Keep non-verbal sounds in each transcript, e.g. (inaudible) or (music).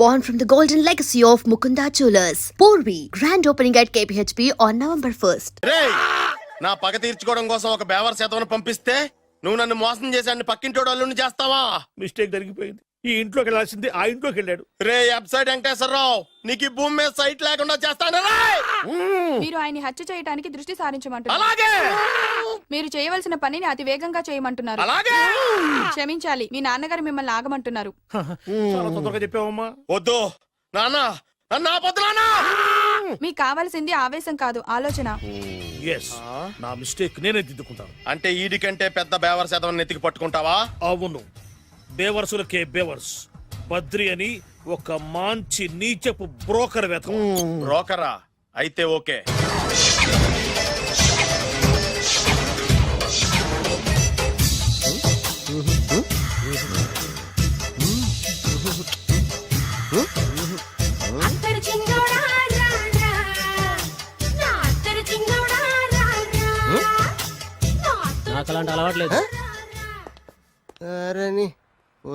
born from the golden legacy of Mukunda Jewelers. Porvi, grand opening at KPHP on November 1st. రేయ్ నా పగ తీర్చుకోవడం కోసం ఒక బేవర్ శాతం పంపిస్తే నువ్వు నన్ను మోసం చేశాన్ని పక్కింటోడు అల్లుని చేస్తావా మిస్టేక్ జరిగిపోయింది ఈ ఇంట్లోకి వెళ్ళాల్సింది ఆ ఇంట్లోకి వెళ్ళాడు. రే వెబ్సైట్ వెంకటేశ్వరరావు నీకు ఈ భూమి మీద సైట్ లేకుండా చేస్తాను రేయ్! మీరు ఆయన్ని హత్య చేయడానికి దృష్టి సారించమంటున్నారు. అలాగే! మీరు చేయవలసిన పనిని అతి వేగంగా చేయమంటున్నారు. అలాగే! క్షమించాలి మీ నాన్నగారు మిమ్మల్ని ఆగమంటున్నారు. చాలా తొందరగా చెప్పావమ్మా. వద్దు. నాన్న నాన్న మీకు కావాల్సింది ఆవేశం కాదు ఆలోచన. ఎస్ నా మిస్టేక్ నేనే దిద్దుకుంటాను. అంటే ఈడి కంటే పెద్ద బేవర్ శాతం నెత్తికి పట్టుకుంటావా? అవును. బేవర్సులకే బేవర్స్. బద్రి అని ఒక మంచి నీచపు బ్రోకర్ వెతకం బ్రోకరా? అయితే ఓకే.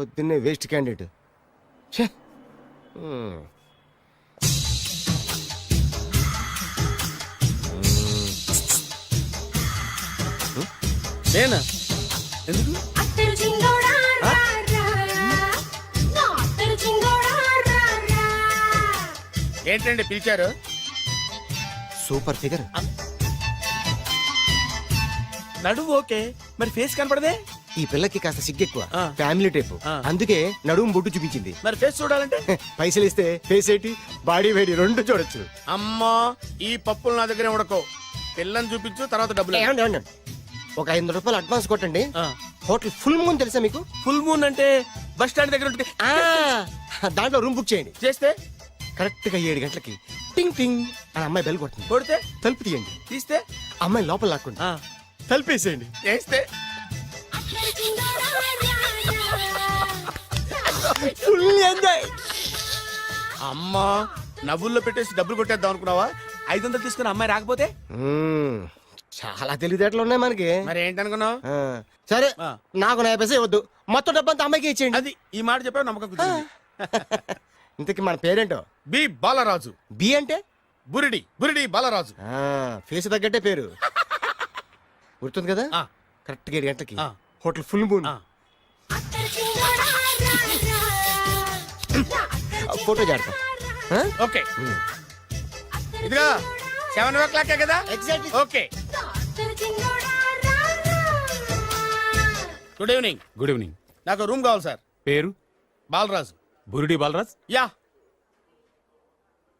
పొద్దున్నే వేస్ట్ క్యాండిడేట్. ఛే! హ్మ్. నేనా? ఎందుకు? అత్తరు చింగోడా రా రా. నా అత్తరు చింగోడా రా రా. ఏంటండి పిలిచారు? Super figure. నడువు ఓకే మరి ఫేస్ కనపడదే? ఈ పిల్లకి కాస్త సిగ్గెక్కువ. ఆ. ఫ్యామిలీ టైప్ ఆ. అందుకే నడుము బొట్టు చూపించింది. మరి ఫేస్ చూడాలంటే? పైసలు ఇస్తే ఫేస్ ఏంటి? బాడీ వేడి రెండు చూడొచ్చు. అమ్మా ఈ పప్పులు నా దగ్గర ఉడకో పిల్లని చూపించు తర్వాత డబ్బులు ఏమండి, ఏమండి? ఒక ఐదు రూపాయలు అడ్వాన్స్ కొట్టండి. హోటల్ ఫుల్ మూన్ తెలుసా మీకు? ఫుల్ మూన్ అంటే బస్ స్టాండ్ దగ్గర ఉంటుంది ఆ, దాంట్లో రూమ్ బుక్ చేయండి. చేస్తే? కరెక్ట్గా ఏడు గంటలకి టింగ్ టింగ్. అని అమ్మాయి బెల్ కొడుతుంది. కొడితే? తలుపు తీయండి. తీస్తే? అమ్మాయి లోపల లాక్కుంది ఆ, తలుపేసేయండి చేస్తే ఫుల్ ఎంజాయ్ అమ్మా నవ్వుల్లో పెట్టేసి డబ్బులు కొట్టేద్దాం అనుకున్నావా? ఐదు వందలు తీసుకుని అమ్మాయి రాకపోతే? చాలా తెలివితేటలు ఉన్నాయి మనకి. మరి ఏంటనుకున్నావు? సరే. నాకు నా పైసే వద్దు మొత్తం డబ్బంతా అమ్మాయికి ఇచ్చేయండి. అది ఈ మాట చెప్పావు నమ్మకం కుదిరింది. (laughs) ఇంతకి మన పేరేంటో? బి బాలరాజు. బి అంటే? బురిడి బురిడి బాలరాజు. ఫేస్ తగ్గట్టే పేరు. గుర్తుంది కదా? ఆ. కరెక్ట్గా ఏడు గంటలకి. ఆ. Hotel full moon. ఫోటో జాడతా ఓకే. ఇదిగా సెవెన్ ఓ క్లాక్ కదా? Exactly okay. Good evening. Good evening. నాకు రూమ్ కావాలి సార్. పేరు? Balaraju. Burudi Balaraj? Yeah.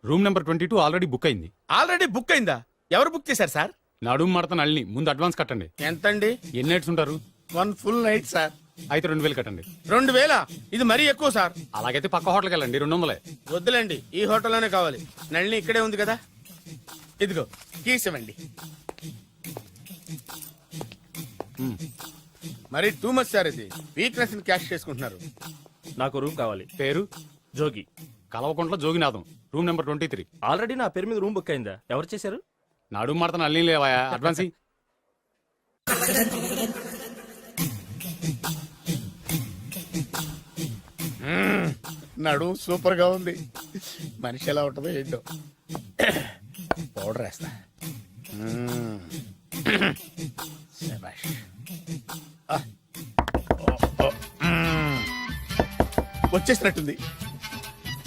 Room number twenty two already book అయింది. ఆల్రెడీ బుక్ అయిందా? ఎవరు బుక్ చేశారు సార్? నడుము మడత నళ్ళని ముందు అడ్వాన్స్ కట్టండి. ఎంతండి? ఎన్ని నైట్స్ ఉంటారు? One full night sir. అయితే రెండు వేలు కట్టండి. రెండు వేల? ఇది మరీ ఎక్కువ సార్. అలాగైతే పక్క హోటల్కి వెళ్ళండి రెండు వందలే. వద్దులేండి ఈ హోటల్లోనే కావాలి. నళిని ఇక్కడే ఉంది కదా? ఇదిగో కీస్ ఇవ్వండి. మరి టూ మచ్ సార్ ఇది. వీక్నెస్ క్యాష్ చేసుకుంటున్నారు. నాకు రూమ్ కావాలి. పేరు? Jogi. Kalavakuntla Joginatham room number twenty three. Already నా పేరు మీద రూమ్ బుక్ అయిందా? ఎవరు చేశారు? నడుము మడత నళ్ళని లేవా అడ్వాన్స్. (laughs) నడు సూపర్గా ఉంది. మనిషి ఎలా ఉంటుందో ఏంటో. పౌడర్ వేస్తా. వచ్చేసినట్టుంది.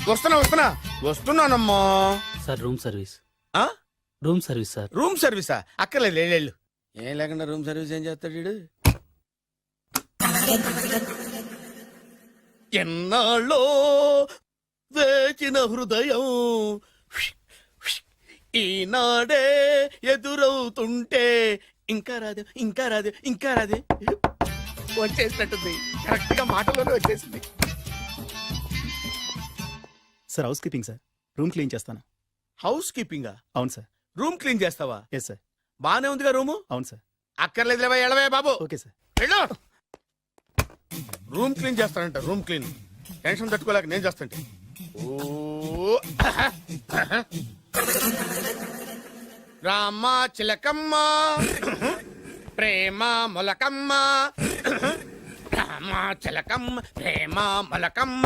వస్తున్నా వస్తున్నా. వస్తున్నానమ్మా. Sir room service. ఆ? Room service sir. రూమ్ సర్వీసా? అక్కర్లేదు లేళ్ళు ఏం లేకుండా రూమ్ సర్వీస్ ఏం చేస్తాడు వీడు? ఎన్నాళ్ళో వేచిన హృదయం ఈనాడే ఎదురవుతుంటే ఇంకా రాదు ఇంకా రాదు ఇంకా రాదు. వచ్చేసినట్టుంది. కరెక్ట్గా మాటలోనే వచ్చేసింది. Sir housekeeping sir. Room clean చేస్తాను. హౌస్ కీపింగా? అవును సార్. రూమ్ క్లీన్ చేస్తావా? ఎస్ సార్ బానే ఉందిగా రూము? అవును సార్. అక్కర్లేదులేవా ఎడవే బాబు. Okay sir. వెళ్ళు. రూమ్ క్లీన్ చేస్తానంట రూమ్ క్లీన్. టెన్షన్ తట్టుకోలేక నేను చేస్తాంటే. రామ్మ చిలకమ్మ ప్రేమ మొలకమ్మ రామ చిలకమ్మ ప్రేమ మొలకమ్మ.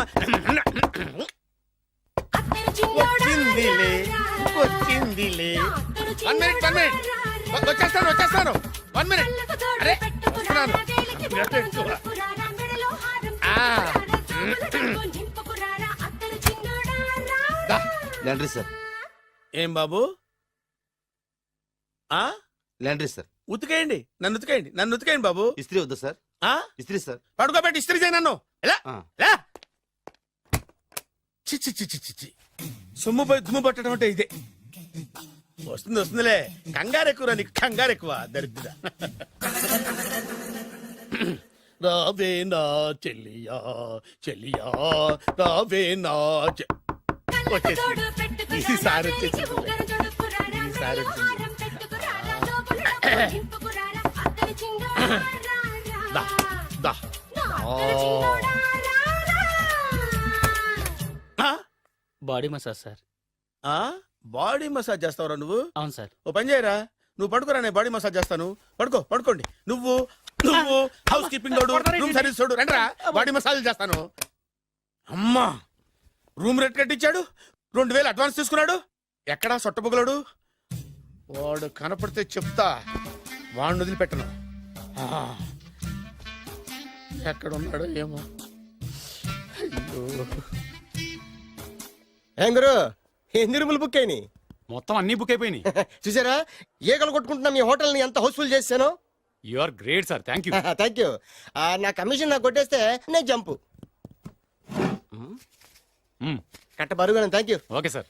వచ్చిందిలే వచ్చిందిలే. One minute one minute. వచ్చేస్తాను వచ్చేస్తాను. One minute. అరే వస్తున్నాను. సార్. ఏం బాబు? ఆ? సార్. ఉతికేయండి నన్ను ఉతికేయండి నన్ను ఉతికేయండి బాబు. ఇస్త్రీ వద్దా సార్. ఆ? ఇస్త్రీ సార్. పడుకోబెట్టి ఇస్త్రీ చేయి నన్ను. ఎలా? ఆ. ఎలా చి చి చి చి చి చి. సొమ్ము పోయి దుమ్ము పట్టడం అంటే ఇదే. వస్తుంది వస్తుందిలే. కంగారు ఎక్కువ నీకు కంగారు ఎక్కువ దరిద్ర రావే నా చెల్లియా చెల్లియా రావే నా చె- వచ్చేసి తోడు పెట్టుకురా, ఈసారి వచ్చేసింది. ఈసారి వచ్చింది. దా. దా? బాడీ మసాజ్ సార్ ఆ? బాడీ మసాజ్ చేస్తావురా నువ్వు అవును సార్ ఓ పని చేయరా నువ్వు పడుకోరా నేను బాడీ మసాజ్ చేస్తాను. పడుకో పడుకోండి. నువ్వు నువ్వు హౌస్ కీపింగ్ తోడు రూమ్ సర్వీస్ తోడు. రండిరా బాడీ మసాజ్ చేస్తాను. అమ్మా రూమ్ రేట్ కట్టించాడు. రెండు వేలు అడ్వాన్స్ తీసుకున్నాడు. ఎక్కడా సొట్టబుగలాడు? వాడు కనపడితే చెప్తా. వాడిని వదిలిపెట్టను. ఆ. ఎక్కడ ఉన్నాడో ఏమో. అయ్యో. ఏం గురు? ఎన్ని రూములు బుక్ అయినాయి? మొత్తం అన్ని బుక్ అయిపోయినాయి. (laughs) చూసారా? ఈగలు కొట్టుకుంటున్నా మీ హోటల్ని ఎంత హౌస్ఫుల్ చేశాను? You are great sir thank you thank you నా కమిషన్ నాకు కొట్టేస్తే నేను జంపు కట్ట బరుగాను థ్యాంక్ యూ ఓకే సార్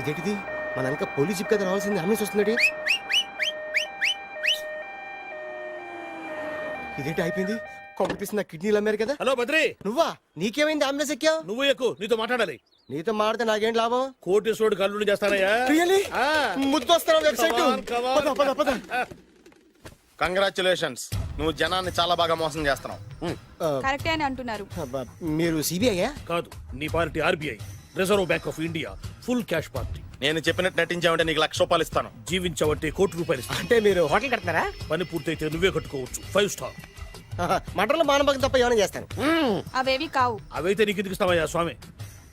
ఇదేంటిది? మన వెనక పోలీస్ జిప్ కదా రావాల్సింది. అంబులెన్స్ వస్తుంది ఇదేంటి అయిపోయింది? కాంపిటీషన్ నా కిడ్నీలు అమ్మారు కదా. హలో బద్రి. నువ్వా? నీకేమైంది? అంబులెన్స్ ఎక్కావు? నువ్వు ఎక్కువ నీతో మాట్లాడాలి. నీతో మాడితే నాకేం లాభం? కోటేశ్వరుడు కల్లుడు చేస్తానయ్యా. రియలీ. ముద్దు వస్తారా website? Come on, come on. పద పద పద. కంగ్రాచులేషన్స్ నువ్వు జనాన్ని చాలా బాగా మోసం చేస్తున్నావు. కరెక్టే అని అంటున్నారు. మీరు సిబిఐయా కాదు నీ party RBI reserve bank of India full cash party నేను చెప్పినట్టు నటించావంటే నీకు లక్ష రూపాయలు ఇస్తాను. జీవించవంటే కోటి రూపాయలు ఇస్తాను. అంటే మీరు హోటల్ కడతారా పని పూర్తయితే నువ్వే కట్టుకోవచ్చు. ఫైవ్ స్టార్ మటన్లో మానభంగం తప్ప ఏమైనా చేస్తాను. అవేవి కావు. అవైతే నీకు ఎందుకు ఇస్తావయ్యా స్వామి?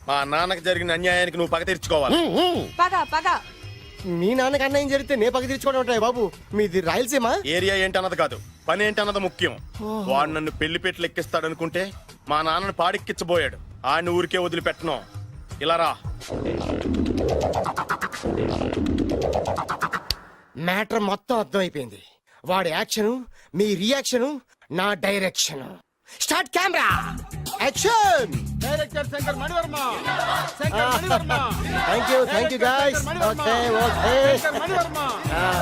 మా నాన్నకి జరిగిన అన్యాయానికి నువ్వు పగ తీర్చుకోవాలి. పగ పగ. మీ నాన్నకి అన్యాయం జరిగితే నే పక్క తీర్చుకోవడం ఉంటాయి బాబు? మీది రాయలసీమ? ఏరియా ఏంటన్నది కాదు. పని ఏంటన్నది ముఖ్యం. వాడు నన్ను పెళ్ళి పెట్లు ఎక్కిస్తాడు అనుకుంటే మా నాన్నను పాడెక్కించబోయాడు. ఆడిని ఊరికే వదిలిపెట్టను. ఇలా రా. మ్యాటర్ మొత్తం అర్థమైపోయింది. వాడి యాక్షన్ మీ రియాక్షన్ నా direction. Start camera! Action! Director Shankar Manivarma! Shankar (laughs) Manivarma! Thank you thank you guys okay okay Shankar Manivarma!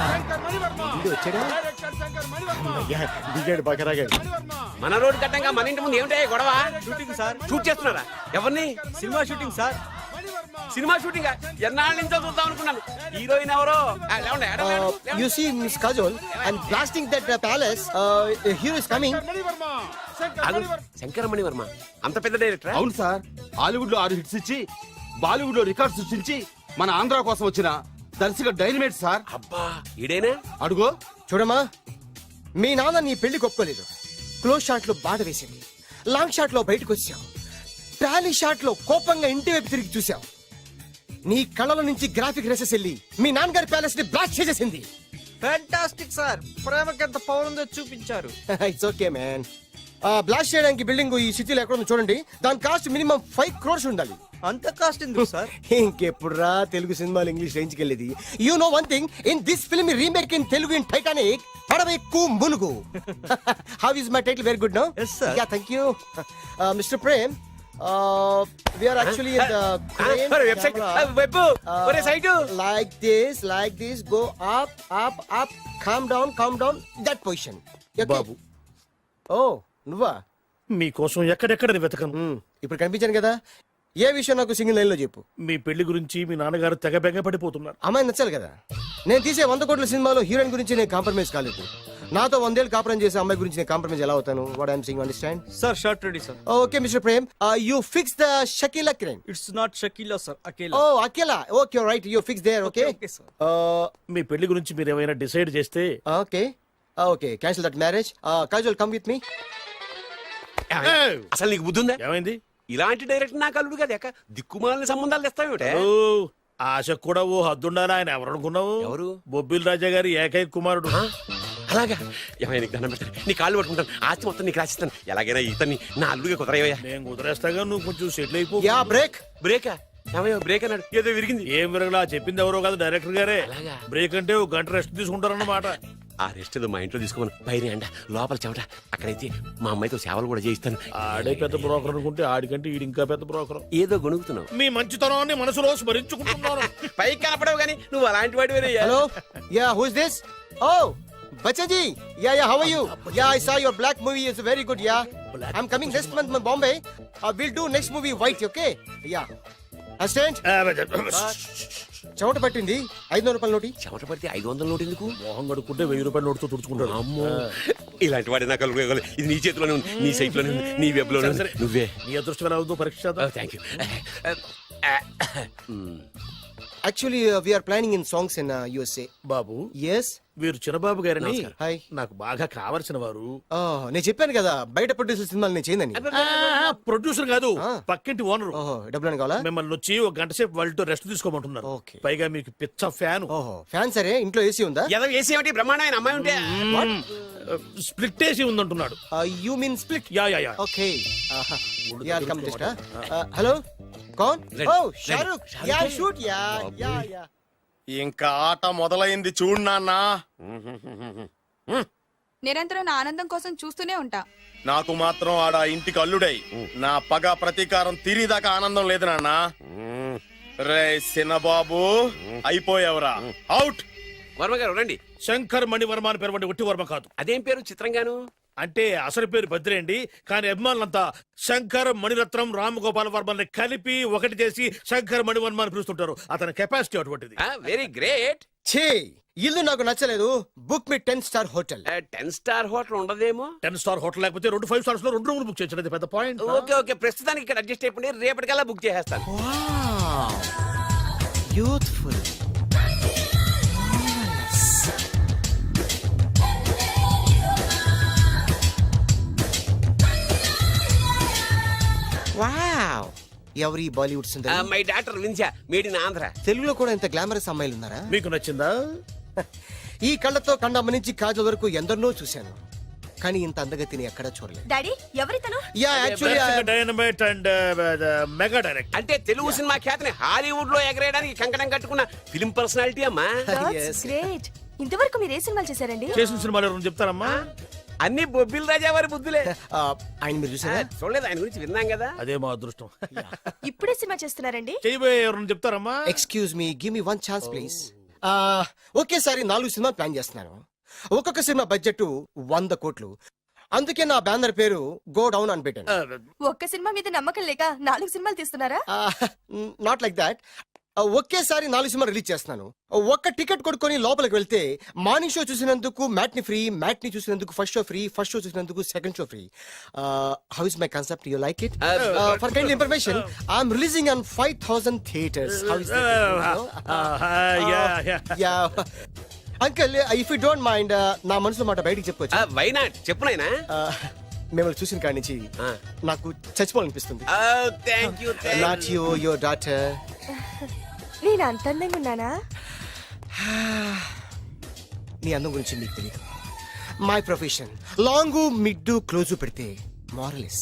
Shankar Manivarma! వచ్చాడా? డైరెక్టర్ శంకర్ మణివర్మ! అయ్యా, దిగాడు బకరాగాడు. మన రోడ్డు కట్టంగా మన ఇంటి ముందు ఏమిటాయి గొడవ? షూటింగ్ సార్ షూట్ చేస్తున్నారా? ఎవరిని? Cinema shooting sir cinema shooting ఎన్నాళ్ళ నుంచో చూద్దాం అనుకున్నాను. హీరోయిన్ ఎవరో. You see miss Kajol and blasting that palace hero is coming Shankar Manivarma అంత పెద్ద డైరెక్టర్? అవును సార్. హాలీవుడ్లో ఆరు హిట్స్ ఇచ్చి బాలీవుడ్లో రికార్డ్ సృష్టించి మన ఆంధ్ర కోసం వచ్చిన దర్శక డైనమేట్ సార్. అబ్బా ఈడేనా? అడుగో. చూడమ్మా మీ నాన్న నీ పెళ్ళి ఒప్పుకోలేదు క్లోజ్ షాట్లో బాధ వేసింది. లాంగ్ షాట్లో బయటకు వచ్చావు. ట్రాలీ షాట్లో కోపంగా ఇంటి వైపు తిరిగి చూసావు. నీ కళ్ళల నుంచి గ్రాఫిక్ రెసెస్ వెళ్ళి మీ నాన్నగారి ప్యాలెస్ని బ్లాస్ట్ చేసేసింది. ఫ్యాంటాస్టిక్ సార్ ప్రేమకి ఎంత పవర్ ఉందో చూపించారు. ఇట్స్ ఓకే మ్యాన్ బ్లాస్ట్ చేయడానికి బిల్డింగ్ ఈ సిటీలో ఎక్కడ ఉందో చూడండి. దాని కాస్ట్ మినిమం ఫైవ్ క్రోర్స్ ఉండాలి. అంత కాస్ట్ ఎందుకు సార్ (laughs) ఇంకెప్పుడు రా తెలుగు సినిమాలు ఇంగ్లీష్ రేంజ్కి వెళ్ళేది you know one thing in this film remake in Telugu in Titanic పడవెక్కు మునుగు. How is my title very good no Yes, sir. Yeah thank you mister Prem we are actually in the website web ఒరే site like this like this go up up up come down come down that position బాబు ఓ నువ్వా? మీకోసం ఎక్కడెక్కడ వెతకను? Hmm, ఇప్పుడు కనిపించాను కదా. ఏ విషయం నాకు single లైన్లో చెప్పు. మీ పెళ్ళి గురించి మీ నాన్నగారు తెగ బెంగ పడిపోతున్నారు. అమ్మాయి నచ్చాలి కదా. నేను తీసే వంద కోట్ల సినిమాలో హీరోయిన్ గురించి నేను కాంప్రమైజ్ కాలేదు. నాతో వందేళ్ళు కాపురం చేసే అమ్మాయి గురించి నేను కాంప్రమైజ్ ఎలా అవుతాను? What I'm sing understand sir shot ready sir okay mister Prem you fix the Shakeela crime it's not Shakeela sir Akela oh Akela okay right you fix there okay. మీ పెళ్ళి గురించి మీరు ఏమైనా డిసైడ్ చేస్తే okay okay cancel that marriage casual come with me! అసలు నీకు బుద్ధి ఉందా? ఏమైంది? ఇలాంటి డైరెక్టర్ నాకు అల్లుడు కదా. ఎక్క దిక్కుమాలిన సంబంధాలు తెస్తావేమిటే ఓ, ఆశకు కూడా ఓ హద్దుండాలి ఆయన. ఎవరు అనుకున్నావు? ఎవరు? బొబ్బిల్ రాజా గారి ఏకైక కుమారుడు? అలాగా. ఏమైనా నీకు దండం పెడతాను. నీ కాళ్ళు పట్టుకుంటాను. ఆస్తి మొత్తం నీకు రాసిస్తాను. ఎలాగైనా ఇతన్ని నా అల్లుడిగా కుదరయ్యా నేను కుదిరేస్తాగా నువ్వు కొంచెం సెటిల్ అయిపో. Yeah break. బ్రేకా? ఏమయ్యో బ్రేక్ అన్నాడు. ఏదో విరిగింది. ఏం విరగలా? చెప్పింది ఎవరో కాదు డైరెక్టర్ గారే? బ్రేక్ అంటే ఒక గంట రెస్ట్ తీసుకుంటారన్నమాట. ఆ రెస్ట్ ఏదో మా ఇంట్లో తీసుకోమను. పైన అండ లోపల చెమట. అక్కడైతే మా అమ్మాయితో సేవలు కూడా చేయిస్తాను. ఆడే పెద్ద బ్రోకర్ అనుకుంటే ఆడికంటే ఈడు ఇంకా పెద్ద బ్రోకర్. ఏదో గొణుగుతున్నావు. మీ మంచితనాన్ని మనసులో స్మరించుకుంటున్నాను (laughs) పైకి కనపడవు కానీ నువ్వు అలాంటి వాడి hello yeah who's this oh ji yeah yeah how are you yeah I saw your black movie is very good yeah I am coming next month my Bombay will do next movie white okay yeah assistant చెమట పట్టింది? ఐదు వందల రూపాయల నోటి? చెమట పడితే ఐదు వందల నోటు ఎందుకు? మోహం కడుక్కుంటే వెయ్యి రూపాయలు నోటుతో తుడుచుకుంటాడు. అమ్మో. ఇలాంటి వాడి నాకు. ఇది నీ చేతిలోనే ఉంది నీ సైట్లోనే ఉంది నీ వెబ్లోనే ఉంది. నువ్వే. నీ అదృష్టం ఎలా అవుతుందో పరీక్ష. Thank you (coughs) actually we are planning in songs in USA Babu yes Veeru Chinnababu గారిని నమస్కారం. హాయ్ నాకు బాగా కావలసిన వారు. నేను చెప్పాను కదా బయట ప్రొడ్యూసర్ సినిమాలు నేను చేయదని ప్రొడ్యూసర్ కాదు. పక్కింటి ఓనర్ ఓహో డబ్బులు కావాలా? మిమ్మల్ని వచ్చి ఒక గంట సేపు వాళ్ళతో రెస్ట్ తీసుకోమంటున్నారు. ఓకే. పైగా మీకు పిచ్చ ఫ్యాన్. ఓహో ఫ్యాన్ సరే ఇంట్లో ఏసీ ఉందా? ఏదో వేసి ఏమిటి? బ్రహ్మాండమైన అమ్మాయి ఉంటే. స్ప్లిట్ వేసి ఉందంటున్నాడు. You mean split yeah yeah yeah okay yeah come just hello Kaun oh Shahrukh. Yeah shoot yeah yeah yeah. ఇంకా ఆట మొదలైంది చూడు నాన్న. నిరంతరం నా ఆనందం కోసం చూస్తూనే ఉంటా. నాకు మాత్రం ఆడ ఇంటికి అల్లుడై. నా పగ ప్రతీకారం తీరిదాకా ఆనందం లేదు నాన్న. రే సినబాబు అయిపోయావురా. అవుట్. వర్మ గారు రండి. శంకర్ మణివర్మ అని పేరు ఒట్టి వర్మ కాదు. అదేం పేరు? చిత్రంగాను? అంటే అసలు పేరు బద్రి అండి కానీ అభిమానులంతా శంకర్ మణిరత్నం రామగోపాల్ వర్మని కలిపి ఒకటి చేసి శంకర్ మణివర్మ అని పిలుస్తుంటారు. అతని కెపాసిటీ అటువంటిది. వెరీ గ్రేట్ ఛీ ఇల్లు నాకు నచ్చలేదు. Book me ten star hotel ten star hotel ఉండదేమో? టెన్ స్టార్ హోటల్ లేకపోతే రెండు ఫైవ్ స్టార్స్లో రెండు రూములు బుక్ చేయొచ్చు. అది పెద్ద పాయింట్ ఓకే ఓకే. ప్రస్తుతానికి ఇక్కడ అడ్జస్ట్ అయిపోయి రేపటికల్లా బుక్ చేసేస్తాను. Youthful wow. ఎవరి బాలీవుడ్ సుందరి మై డాక్టర్ విన్సా మేడ్ ఇన్ ఆంధ్ర. తెలుగులో కూడా ఇంత గ్లామరస్ అమ్మాయిలు ఉన్నారా మీకు నచ్చిందా? (laughs) ఈ కళ్ళతో కండమ్మ నుంచి కాజల్ వరకు ఎందరినో చూశాను. కానీ ఇంత అందగతిని ఎక్కడా చూడలేదు. Daddy ఎవరితను yeah actually dynamite and mega direct అంటే తెలుగు సినిమా ఖ్యాతిని హాలీవుడ్లో ఎగరేయడానికి కంకణం కట్టుకున్న ఫిలిం పర్సనాలిటీ అమ్మా. గ్రేట్ (laughs) ఇంతవరకు మీరు ఏ సినిమాలు చేశారండి? చేసిన సినిమాలు ఎవరైనా చెప్తారమ్మా? అన్ని బొబ్బిల్ రాజా వారి బుద్ధులే. (laughs) ఆయన మీరు చూసారా? చూడలేదు ఆయన గురించి విన్నాం కదా. అదే మా అదృష్టం. ఇప్పుడే సినిమా చేస్తున్నారండి? చేయబోయే చెప్తారమ్మా? Excuse me give me one chance please ఒకేసారి నాలుగు సినిమా ప్లాన్ చేస్తున్నాను. ఒక్కొక్క సినిమా బడ్జెట్ వంద కోట్లు. అందుకే నా బ్యానర్ పేరు గో డౌన్ అని పెట్టాను. ఒక్క సినిమా మీద నమ్మకం లేక నాలుగు సినిమాలు తీస్తున్నారా? నాట్ లైక్ దాట్ ఒకేసారి నాలుగు సినిమా రిలీజ్ చేస్తున్నాను. ఒక్క టికెట్ కొనుక్కొని లోపలికి వెళ్తే మార్నింగ్ షో చూసినందుకు మ్యాట్ని ఫ్రీ మ్యాట్ని చూసినందుకు first show free first show చూసినందుకు second show free. How is my concept you like it for kind information I'm releasing on five thousand theatres how is yeah uncle if you don't mind నా మనసులో మాట బయటికి చెప్పుకోవచ్చు why not చెప్పు నాయనా. Uh, మిమ్మల్ని చూసిన కాడి నుంచి. నాకు చచ్చిపోవాలనిపిస్తుంది. నాట్ యూ యువర్ డాటర్ నేను అంత అందంగా ఉన్నానా? నీ అందం గురించి నీకు తెలియదు my profession long mid close పెడితే మారలిస్